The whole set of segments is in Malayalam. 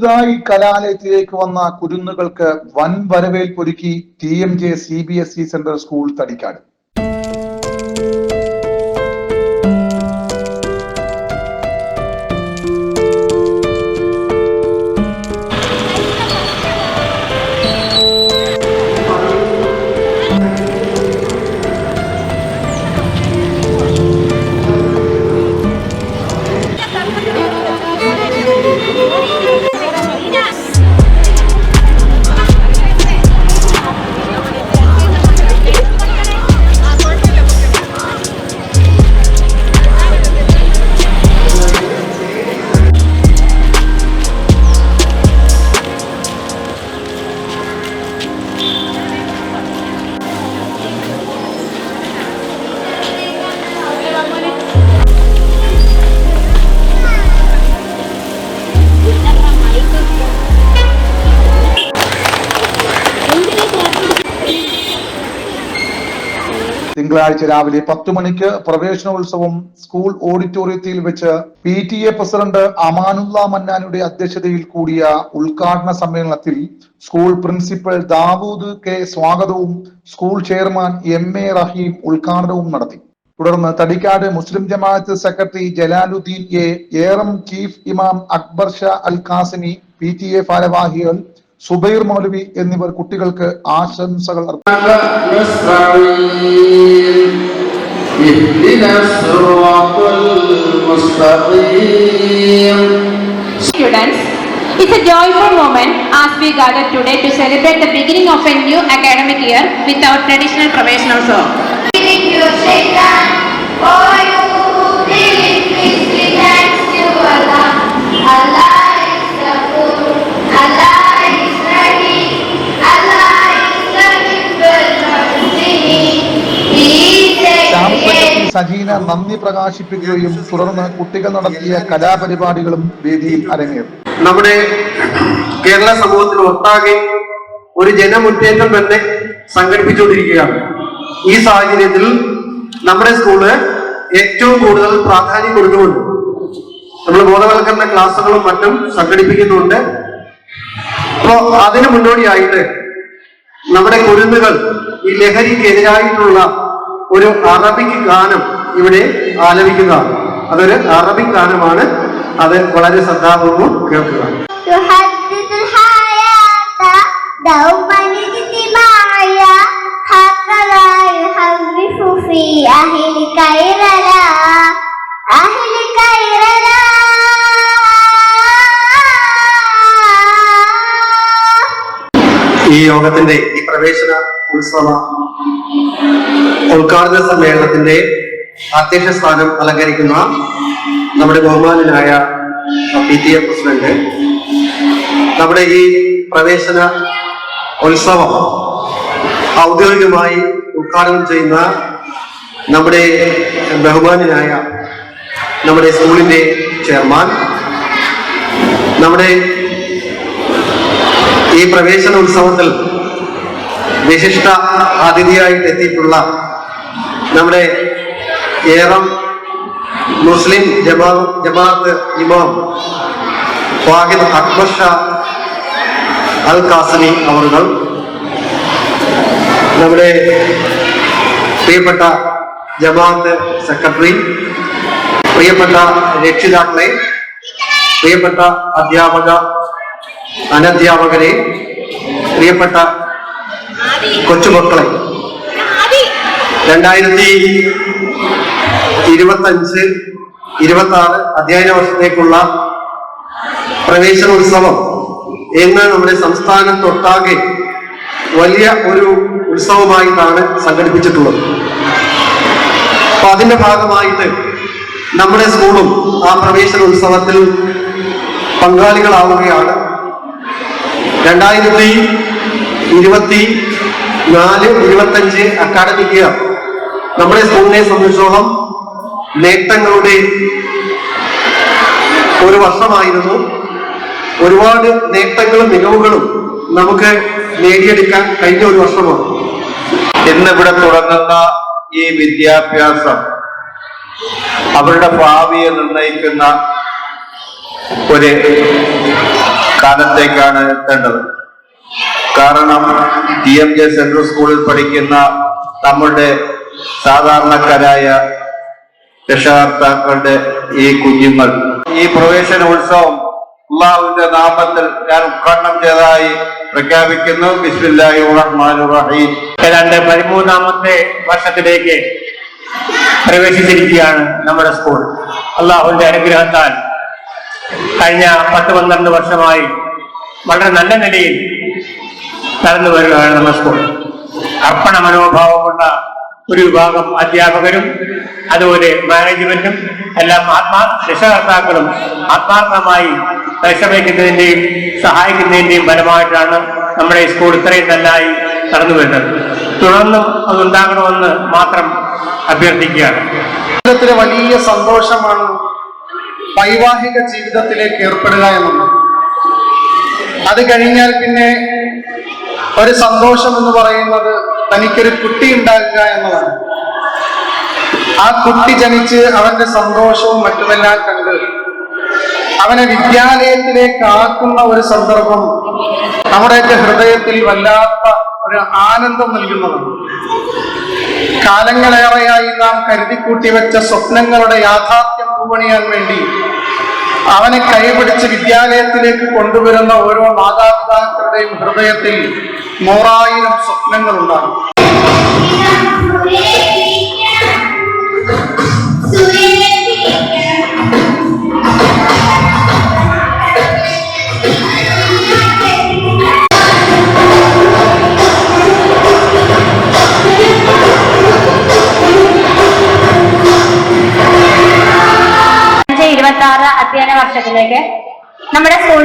പുതുതായി കലാലയത്തിലേക്ക് വന്ന കുരുന്നുകൾക്ക് വൻ വരവേൽപ്പൊരുക്കി T M J C B S E centre school Thadikkad. തിങ്കളാഴ്ച രാവിലെ പത്ത് മണിക്ക് പ്രവേശനോത്സവം സ്കൂൾ ഓഡിറ്റോറിയത്തിൽ വെച്ച് P T A president Amanulla മന്നാനുടെ അധ്യക്ഷതയിൽ കൂടിയ ഉദ്ഘാടന സമ്മേളനത്തിൽ സ്കൂൾ പ്രിൻസിപ്പൽ ദാവൂദ് കെ സ്വാഗതവും school chairman M A Raheem ഉദ്ഘാടനവും നടത്തി. തുടർന്ന് തടിക്കാട് മുസ്ലിം ജമാഅത്ത് secretary Jalaluddin A Eram chief ഇമാം Akbar Shah Al Qasimi P T A ഭാരവാഹികൾ സുബൈർ മൗലവി എന്നിവർ കുട്ടികൾക്ക് ആശംസകൾ Students, it's a joyful moment as we gather today to celebrate the beginning of a new academic year with our traditional promotional song. നന്ദി പ്രകാശിപ്പിക്കുകയും തുടർന്ന് കുട്ടികൾ നടത്തിയ കലാപരിപാടികളും വേദിയിൽ അരങ്ങേറും. നമ്മുടെ കേരള സമൂഹത്തിൽ ഒട്ടാകെ ഒരു ജനമുറ്റേറ്റം തന്നെ സംഘടിപ്പിച്ചുകൊണ്ടിരിക്കുകയാണ്. ഈ സാഹചര്യത്തിൽ നമ്മുടെ സ്കൂൾ ഏറ്റവും കൂടുതൽ പ്രാധാന്യം കൊടുക്കുന്നുണ്ട്. നമ്മൾ ബോധവൽക്കരണ ക്ലാസ്സുകളും മറ്റും സംഘടിപ്പിക്കുന്നുണ്ട്. അപ്പോ അതിനു മുന്നോടിയായിട്ട് നമ്മുടെ കുരുന്നുകൾ ഈ ലഹരിക്കെതിരായിട്ടുള്ള ഒരു അറബിക് ഗാനം ഇവിടെ ആലപിക്കുന്നതാണ് അതൊരു അറബിക് ഗാനമാണ്. അത് വളരെ ശ്രദ്ധാപൂർവം കേൾക്കുക. ഈ യോഗത്തിന്റെ ഈ പ്രവേശന ഉത്സവ ഉദ്ഘാടന സമ്മേളനത്തിന്റെ അധ്യക്ഷ സ്ഥാനം അലങ്കരിക്കുന്ന നമ്മുടെ ബഹുമാനനായ പി ടി എ പ്രസിഡന്റ് നമ്മുടെ ഈ പ്രവേശന ഉത്സവം ഔദ്യോഗികമായി ഉദ്ഘാടനം ചെയ്യുന്ന നമ്മുടെ ബഹുമാനനായ നമ്മുടെ സ്കൂളിന്റെ ചെയർമാൻ നമ്മുടെ ഈ പ്രവേശന ഉത്സവത്തിൽ വിശിഷ്ട അതിഥിയായിട്ട് എത്തിയിട്ടുള്ള നമ്മുടെ ഏറം മുസ്ലിം ജമാ ജമാഅത്ത് ഇമാം വാഹിദ് അക്ബർ ഷാ അൽ കാസമി അവർ നമ്മുടെ പ്രിയപ്പെട്ട ജമാഅത്ത് സെക്രട്ടറി പ്രിയപ്പെട്ട രക്ഷിതാക്കളെ പ്രിയപ്പെട്ട അധ്യാപക അനധ്യാപകരെ പ്രിയപ്പെട്ട കൊച്ചുമക്കളെ രണ്ടായിരത്തി ഇരുപത്തഞ്ച് ഇരുപത്തി ആറ് അധ്യയന വർഷത്തേക്കുള്ള പ്രവേശനോത്സവം ഇന്ന് നമ്മുടെ സംസ്ഥാനത്തൊട്ടാകെ വലിയ ഒരു ഉത്സവമായിട്ടാണ് സംഘടിപ്പിച്ചിട്ടുള്ളത്. അപ്പൊ അതിന്റെ ഭാഗമായിട്ട് നമ്മുടെ സ്കൂളും ആ പ്രവേശന ഉത്സവത്തിൽ പങ്കാളികളാവുകയാണ്. രണ്ടായിരത്തി ഇരുപത്തി നാല് ഇരുപത്തഞ്ച് അക്കാഡമിക് ഇയർ നമ്മുടെ സ്കൂളിനെ സംബന്ധിച്ചോളം നേട്ടങ്ങളുടെ ഒരു വർഷമായിരുന്നു. ഒരുപാട് നേട്ടങ്ങളും മികവുകളും നമുക്ക് നേടിയെടുക്കാൻ കഴിഞ്ഞ ഒരു വർഷമാണ്. ഇന്നിവിടെ തുടങ്ങുന്ന ഈ വിദ്യാഭ്യാസം അവരുടെ ഭാവിയെ നിർണയിക്കുന്ന ഒരു കാലത്തേക്കാണ് എത്തേണ്ടത്. കാരണം ടി എം ജെ സെൻട്രൽ സ്കൂളിൽ പഠിക്കുന്ന നമ്മളുടെ സാധാരണക്കാരായ രക്ഷകർത്താക്കളുടെ ഈ കുഞ്ഞുങ്ങൾ. ഈ പ്രവേശനോത്സവം അള്ളാഹുവിന്റെ നാമത്തിൽ ഞാൻ ഉദ്ഘാടനം ചെയ്തതായി പ്രഖ്യാപിക്കുന്നു. ബിസ്മില്ലാഹി റഹ്മാൻ റഹീം ഏതാണ്ട് പതിമൂന്നാമത്തെ വർഷത്തിലേക്ക് പ്രവേശിച്ചിരിക്കുകയാണ് നമ്മുടെ സ്കൂൾ. അള്ളാഹുവിന്റെ അനുഗ്രഹത്താൽ കഴിഞ്ഞ പത്ത് പന്ത്രണ്ട് വർഷമായി വളരെ നല്ല നിലയിൽ നടന്നു വരികയാണ് നമ്മുടെ സ്കൂൾ. അർപ്പണ മനോഭാവമുള്ള ഒരു വിഭാഗം അധ്യാപകരും അതുപോലെ മാനേജ്മെന്റും എല്ലാം ആത്മാ രക്ഷകർത്താക്കളും ആത്മാർത്ഥമായി പരിശ്രമിക്കുന്നതിന്റെയും സഹായിക്കുന്നതിന്റെയും ഫലമായിട്ടാണ് നമ്മുടെ സ്കൂൾ ഇത്രയും നന്നായി നടന്നു വരുന്നത്. തുടർന്നും അതുണ്ടാകണമെന്ന് മാത്രം അഭ്യർത്ഥിക്കുകയാണ്. ജീവിതത്തിലെ വലിയ സന്തോഷമാണ് വൈവാഹിക ജീവിതത്തിലേക്ക് ഏർപ്പെടുക എന്നുള്ളത് അത് കഴിഞ്ഞാൽ പിന്നെ ഒരു സന്തോഷം എന്ന് പറയുന്നത് തനിക്കൊരു കുട്ടി ഉണ്ടാകുക എന്നതാണ്. ആ കുട്ടി ജനിച്ച് അവന്റെ സന്തോഷവും മറ്റുമെല്ലാം കണ്ട് അവനെ വിദ്യാലയത്തിലേക്ക് ആക്കുന്ന ഒരു സന്ദർഭം നമ്മുടെയൊക്കെ ഹൃദയത്തിൽ വല്ലാത്ത ഒരു ആനന്ദം നൽകുന്നതാണ്. കാലങ്ങളേറെയായി നാം കരുതിക്കൂട്ടി വെച്ച സ്വപ്നങ്ങളുടെ യാഥാർത്ഥ്യം പൂവണിയാൻ വേണ്ടി അവനെ കൈപിടിച്ച് വിദ്യാലയത്തിലേക്ക് കൊണ്ടുവരുന്ന ഓരോ മാതാപിതാക്കളുടെയും ഹൃദയത്തിൽ നൂറായിരം സ്വപ്നങ്ങളുണ്ടാകും. അഞ്ച്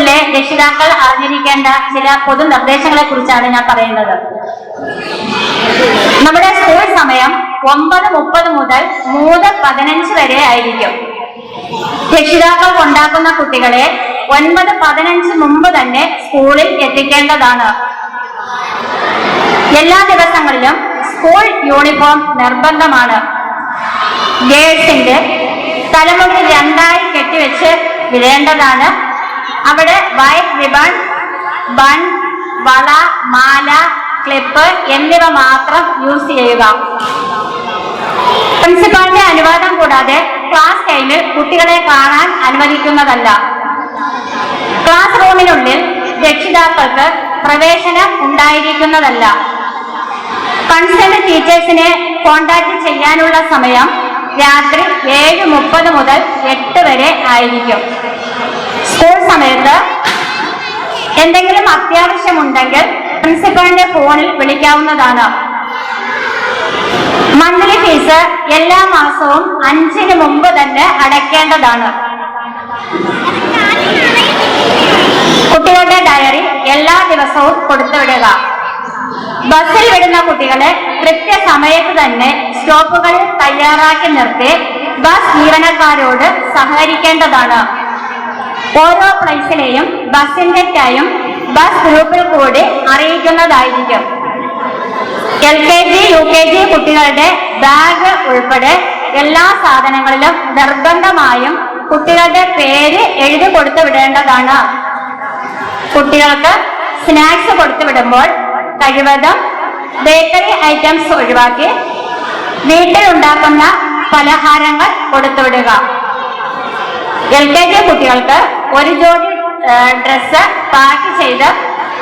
സ്കൂളിലെ രക്ഷിതാക്കൾ അറിഞ്ഞിരിക്കേണ്ട ചില പൊതു നിർദ്ദേശങ്ങളെ കുറിച്ചാണ് ഞാൻ പറയുന്നത്. നമ്മുടെ സ്കൂൾ സമയം ഒമ്പത് മുപ്പത് മുതൽ മൂന്ന് പതിനഞ്ച് വരെ ആയിരിക്കും. രക്ഷിതാക്കൾ കൊണ്ടാക്കുന്ന കുട്ടികളെ ഒൻപത് പതിനഞ്ച് മുമ്പ് തന്നെ സ്കൂളിൽ എത്തിക്കേണ്ടതാണ്. എല്ലാ ദിവസങ്ങളിലും സ്കൂൾ യൂണിഫോം നിർബന്ധമാണ്. ഗേൾസിന്റെ തലമുടി രണ്ടായി കെട്ടിവെച്ച് വിടേണ്ടതാണ് അവിടെ വൈറ്റ് റിബൺ ബൺ വള മാല ക്ലിപ്പ് എന്നിവ മാത്രം യൂസ് ചെയ്യുക. പ്രിൻസിപ്പാളിന്റെ അനുവാദം കൂടാതെ ക്ലാസ് ടൈമിൽ കുട്ടികളെ കാണാൻ അനുവദിക്കുന്നതല്ല. ക്ലാസ് റൂമിനുള്ളിൽ രക്ഷിതാക്കൾക്ക് പ്രവേശനം ഉണ്ടായിരിക്കുന്നതല്ല. കൺസേൺ ടീച്ചേഴ്സിനെ കോണ്ടാക്ട് ചെയ്യാനുള്ള സമയം രാത്രി ഏഴ് മുപ്പത് മുതൽ എട്ട് വരെ ആയിരിക്കും. സ്കൂൾ സമയത്ത് എന്തെങ്കിലും അത്യാവശ്യമുണ്ടെങ്കിൽ പ്രിൻസിപ്പളിന്റെ ഫോണിൽ വിളിക്കാവുന്നതാണ്. മന്ത്ലി ഫീസ് എല്ലാ മാസവും അഞ്ചിന് മുമ്പ് തന്നെ അടയ്ക്കേണ്ടതാണ്. കുട്ടികളുടെ ഡയറി എല്ലാ ദിവസവും കൊടുത്തുവിടുക. ബസ്സിൽ വിടുന്ന കുട്ടികളെ കൃത്യസമയത്ത് തന്നെ സ്റ്റോപ്പുകളിൽ തയ്യാറാക്കി നിർത്തി ബസ് ജീവനക്കാരോട് സഹകരിക്കേണ്ടതാണ്. ഓരോ പ്ലേസിലെയും ബസിന്റെ ടൈം ബസ് ഗ്രൂപ്പിൽ കൂടി അറിയിക്കുന്നതായിരിക്കും. L K G U K G കുട്ടികളുടെ ബാഗ് ഉൾപ്പെടെ എല്ലാ സാധനങ്ങളിലും നിർബന്ധമായും കുട്ടികളുടെ പേര് എഴുതി കൊടുത്തു വിടേണ്ടതാണ്. കുട്ടികൾക്ക് സ്നാക്സ് കൊടുത്തു വിടുമ്പോൾ കഴിവതും ബേക്കറി ഐറ്റംസ് ഒഴിവാക്കി വീട്ടിലുണ്ടാക്കുന്ന പലഹാരങ്ങൾ കൊടുത്തുവിടുക എൽ കെ ജി കുട്ടികൾക്ക് ഒരു ജോഡി ഡ്രസ്സ് പാക്ക് ചെയ്ത്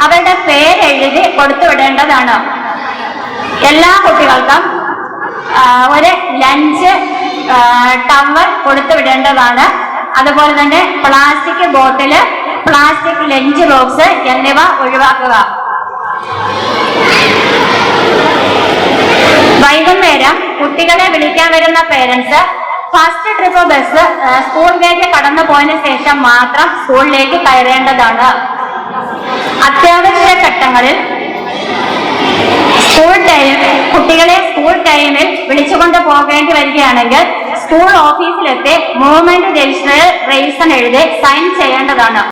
അവരുടെ പേരെഴുതി കൊടുത്തുവിടേണ്ടതാണ്. എല്ലാ കുട്ടികൾക്കും ഒരു ലഞ്ച് ടവൽ കൊടുത്തുവിടേണ്ടതാണ്. അതുപോലെ തന്നെ plastic bottle plastic lunch box എന്നിവ ഒഴിവാക്കുക. വൈകുന്നേരം കുട്ടികളെ വിളിക്കാൻ വരുന്ന parents first trip bus school gate കടന്നു പോയതിനു ശേഷം മാത്രം സ്കൂളിലേക്ക് കയറേണ്ടതാണ്. അത്യാവശ്യ ഘട്ടങ്ങളിൽ സ്കൂൾ ടൈം കുട്ടികളെ സ്കൂൾ ടൈമിൽ വിളിച്ചുകൊണ്ട് പോകേണ്ടി വരികയാണെങ്കിൽ സ്കൂൾ ഓഫീസിലെത്തി മൂവ്മെന്റ് രജിസ്റ്ററിൽ റേസൺ എഴുതി സൈൻ ചെയ്യേണ്ടതാണ്.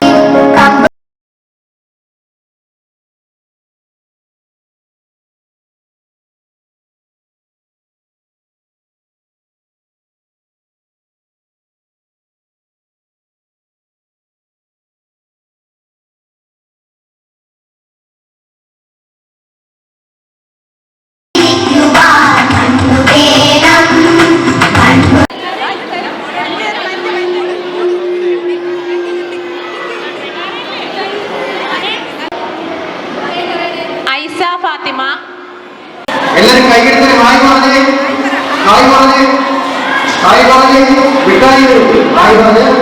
Aí vai